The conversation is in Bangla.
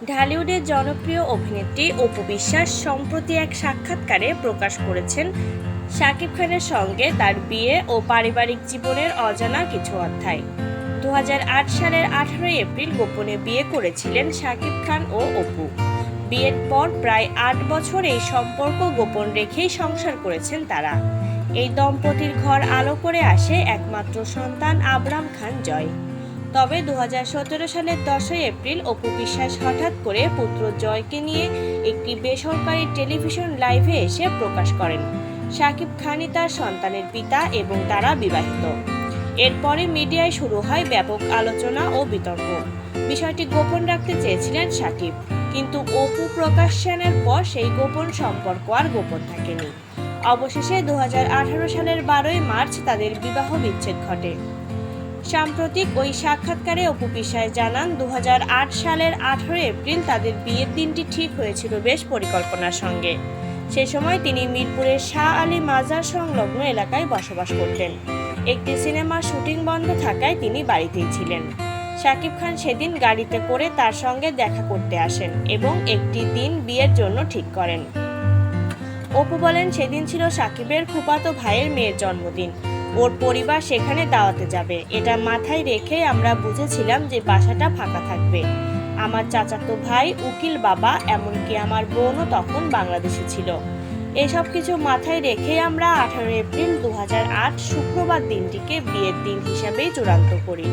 ঢালিউডের জনপ্রিয় অভিনেত্রী অপু বিশ্বাস সম্প্রতি এক সাক্ষাৎকারে প্রকাশ করেছেন শাকিব খানের সঙ্গে তার বিয়ে ও পারিবারিক জীবনের অজানা কিছু অধ্যায়। দু হাজার আট সালের আঠারোই এপ্রিল গোপনে বিয়ে করেছিলেন শাকিব খান ও অপু। বিয়ের পর প্রায় আট বছর এই সম্পর্ক গোপন রেখেই সংসার করেছেন তারা। এই দম্পতির ঘর আলো করে আসে একমাত্র সন্তান আবরাম খান জয়। তবে দু হাজার সতেরো সালের দশই এপ্রিল অপু বিশ্বাস হঠাৎ করে পুত্র জয়কে নিয়ে একটি বেসরকারি টেলিভিশন লাইভে এসে প্রকাশ করেন। শাকিব খানই তার সন্তানের পিতা এবং তারা বিবাহিত। এরপরে মিডিয়ায় শুরু হয় ব্যাপক আলোচনা ও বিতর্ক। বিষয়টি গোপন রাখতে চেয়েছিলেন শাকিব কিন্তু অপু প্রকাশনের পর সেই গোপন সম্পর্ক আর গোপন থাকেনি। অবশেষে দু হাজার আঠারো সালের বারোই মার্চ তাদের বিবাহ বিচ্ছেদ ঘটে। সাম্প্রতিক ওই সাক্ষাৎকারে অপু বিশ্বাস জানান দু হাজার আট সালের আঠারো এপ্রিল তাদের বিয়ের দিনটি ঠিক হয়েছিল বেশ পরিকল্পনার সঙ্গে। সে সময় তিনি মিরপুরের শাহ আলী মাজার সংলগ্ন এলাকায় বসবাস করতেন। একটি সিনেমার শুটিং বন্ধ থাকায় তিনি বাড়িতেই ছিলেন। শাকিব খান সেদিন গাড়িতে করে তার সঙ্গে দেখা করতে আসেন এবং একটি দিন বিয়ের জন্য ঠিক করেন। অপু বলেন, সেদিন ছিল সাকিবের ফুপাতো ভাইয়ের মেয়ের জন্মদিন। ওর পরিবার সেখানে দাওয়াতে যাবে। এটা মাথায় রেখে আমরা বুঝেছিলাম যে বাসাটা ফাঁকা থাকবে। আমার চাচাতো ভাই, উকিল বাবা, এমনকি আমার বোনও তখন বাংলাদেশে ছিল। এসব কিছু মাথায় রেখে আমরা আঠারো এপ্রিল দু হাজার আট শুক্রবার দিনটিকে বিয়ের দিন হিসাবেই চূড়ান্ত করি।